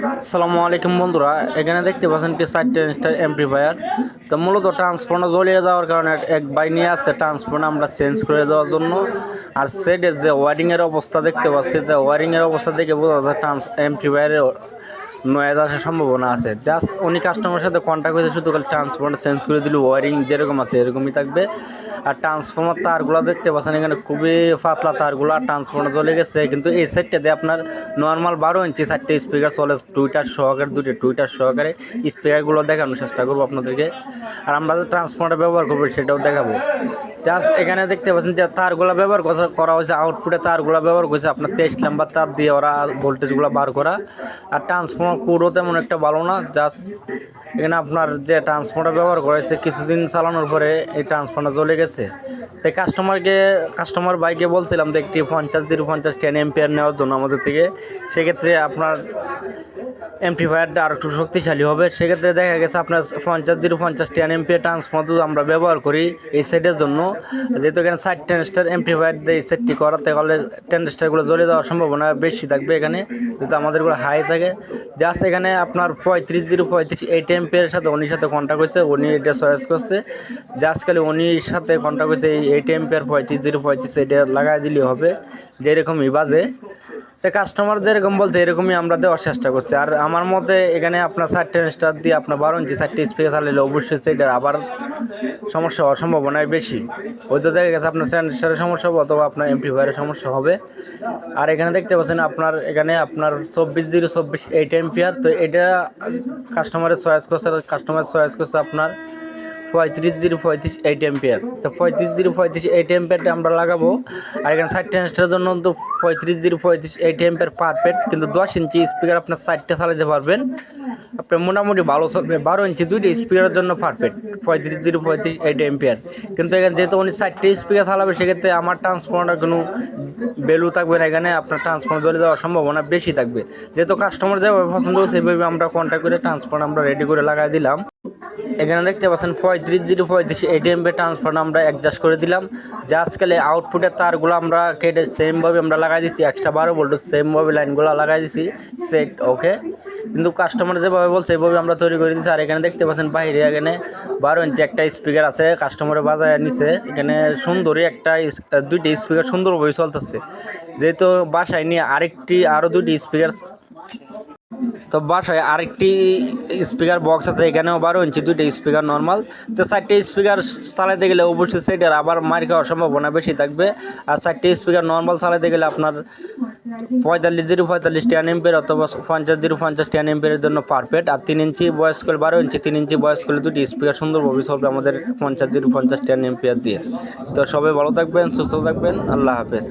আসসালামু আলাইকুম বন্ধুরা, এখানে দেখতে পাচ্ছেন কি সাইড ইনস্টার এমপ্লিফায়ার তো মূলত ট্রান্সফর্মার জ্বলিয়ে যাওয়ার কারণে এক বাই নিয়ে আসছে ট্রান্সফর্মার আমরা চেঞ্জ করে দেওয়ার জন্য। আর সেটের যে ওয়ারিংয়ের অবস্থা দেখতে পাচ্ছি, যে ওয়ারিংয়ের অবস্থা দেখে বোঝা যায় ট্রান্স এমপ্লিফায়ারের নয়েজ আসার সম্ভাবনা আছে। জাস্ট উনি কাস্টমারের সাথে কন্ট্যাক্ট হয়েছে, শুধু খালি ট্রান্সফর্মার চেঞ্জ করে দিল ওয়ারিং যেরকম আছে এরকমই থাকবে। আর ট্রান্সফর্মার তারগুলো দেখতে পাচ্ছেন এখানে, খুবই পাতলা তারগুলো, আর ট্রান্সফর্মার চলে গেছে। কিন্তু এই সাইডটাতে আপনার নর্মাল বারো ইঞ্চি চারটে স্পিকার চলে টুইটার সহকারে, দুটি টুইটার সহকারে স্পিকারগুলো দেখানোর চেষ্টা করব আপনাদেরকে। আর আমরা যে ট্রান্সফর্মার ব্যবহার করব, সেটাও দেখাবো। জাস্ট এখানে দেখতে পাচ্ছেন যে তারগুলো ব্যবহার করা- হয়েছে আউটপুটে তারগুলো ব্যবহার করেছে আপনার তেইশ নাম্বার তার দিয়ে ওরা ভোল্টেজগুলো বার করা। আর ট্রান্সফর্মার পুরো তেমন একটা ভালো না জাস্ট এখানে আপনার যে ট্রান্সফর্মার ব্যবহার করেছে, কিছুদিন চালানোর পরে এই ট্রান্সফর্মার জ্বলে গেছে। তাই কাস্টমারকে কাস্টমার বাইকে বলছিলাম যে একটি পঞ্চাশ জিরো পঞ্চাশ টেন এম্পিয়ার নেওয়ার জন্য আমাদের থেকে। সেক্ষেত্রে আপনার এমপ্লিফায়ারটা আর একটু শক্তিশালী হবে। সেক্ষেত্রে দেখা গেছে আপনার পঞ্চাশ জিরো পঞ্চাশ টেন এমপিয়ার ট্রান্সফর্মার আমরা ব্যবহার করি এই সেটের জন্য। যেহেতু এখানে সাইড টেন স্টার এমপ্লিফায়ার দিয়ে এই সেটটি করাতে গেলে টেন স্টারগুলো জ্বলে দেওয়ার সম্ভাবনা বেশি থাকবে এখানে, যেহেতু আমাদেরগুলো হাই থাকে। জাস্ট এখানে আপনার পঁয়ত্রিশ জিরো পঁয়ত্রিশ এই পেয়ের সাথে উনির সাথে কন্ট্যাক্ট হয়েছে, উনি এটা সয়েস করছে। জাস্ট খালি উনির সাথে কন্ট্যাক্ট হয়েছে, এই টেম্পিয়ার পঁয়ত্রিশ জিরো পঁয়ত্রিশ এটা লাগাই দিলেই হবে। যেরকমই বাজে। তো কাস্টমার যেরকম বলছে, এরকমই আমরা দেওয়ার চেষ্টা করছি। আর আমার মতে এখানে আপনার চারটে স্টার দিয়ে আপনার বারো ইঞ্চি চারটে স্পিকার চালালে অবশ্যই সেটার আবার সমস্যা হওয়ার সম্ভাবনাই বেশি। ওই তো দেখা গেছে আপনার স্টারের সমস্যা হবে অথবা আপনার এমপ্লিফায়ারের সমস্যা হবে। আর এখানে দেখতে পাচ্ছেন আপনার, এখানে আপনার চব্বিশ জিরো চব্বিশ এইট এম্পিয়ার তো এটা কাস্টমারের চয়েস করছে কাস্টমার চয়েস করছে আপনার পঁয়ত্রিশ জিরো পঁয়ত্রিশ এইট এম্পিয়ার তো পঁয়ত্রিশ জিরো পঁয়ত্রিশ এইট এম্পিয়ারটা আমরা লাগাবো। আর এখানে ষাট টেনস্টের জন্য তো পঁয়ত্রিশ জিরো পঁয়ত্রিশ এইট এম্পিয়ার পারফেক্ট কিন্তু দশ ইঞ্চি স্পিকার আপনার সাইডটা চালাতে পারবেন। আপনার মোটামুটি ভালো চলবে বারো ইঞ্চি দুইটা স্পিকারের জন্য পারফেক্ট পঁয়ত্রিশ জিরো পঁয়ত্রিশ এইট এম্পিয়ার কিন্তু এখানে যেহেতু উনি চারটে স্পিকার চালাবে, সেক্ষেত্রে আমার ট্রান্সফর্মার কোনো ভ্যালু থাকবে না। এখানে আপনার ট্রান্সফর্মার জ্বলে দেওয়ার সম্ভাবনা বেশি থাকবে। যেহেতু কাস্টমার যেভাবে পছন্দ সেভাবে আমরা কন্ট্যাক্ট করে ট্রান্সফর্মার আমরা রেডি করে লাগাই দিলাম। এখানে দেখতে পাচ্ছেন পঁয়ত্রিশ জিরো পঁয়ত্রিশ এটিএমপি ট্রান্সফার আমরা অ্যাডজাস্ট করে দিলাম। জাস্ট খালি আউটপুটের তারগুলো আমরা কেটে সেমভাবে আমরা লাগাই দিছি। এক্সট্রা বারো ভোল্ট সেমভাবে লাইনগুলো লাগাই দিছি। সেট ওকে কিন্তু কাস্টমার যেভাবে বলছে এইভাবে আমরা তৈরি করে দিচ্ছি আর এখানে দেখতে পাচ্ছেন বাইরে এখানে বারো ইঞ্চি একটা স্পিকার আছে কাস্টমারের বাজায় নিচে এখানে সুন্দরই একটা দুইটি স্পিকার সুন্দরভাবে চলতেছে। যেহেতু বাসায় নিয়ে আরেকটি আরও দুইটি স্পিকার তো বাসায় আরেকটি স্পিকার বক্স আছে, এখানেও বারো ইঞ্চি দুইটা স্পিকার নর্মাল তো চারটে স্পিকার চালাতে গেলে অবশ্যই সেটার আবার মার খাওয়ার সম্ভাবনা বেশি থাকবে। আর চারটে স্পিকার নর্মাল চালাতে গেলে আপনার পঁয়তাল্লিশ জিরো পঁয়তাল্লিশ টেন এম্পের অথবা পঞ্চাশ জিরো পঞ্চাশ টেন এম্পের জন্য পারফেক্ট আর তিন ইঞ্চি বয়স করলে বারো ইঞ্চি তিন ইঞ্চি বয়স করলে দুটি স্পিকার সুন্দরভাবে চলবে আমাদের পঞ্চাশ জিরো পঞ্চাশ টেন এম্পিয়ার দিয়ে। তো সবাই ভালো থাকবেন, সুস্থ থাকবেন, আল্লাহ হাফেজ।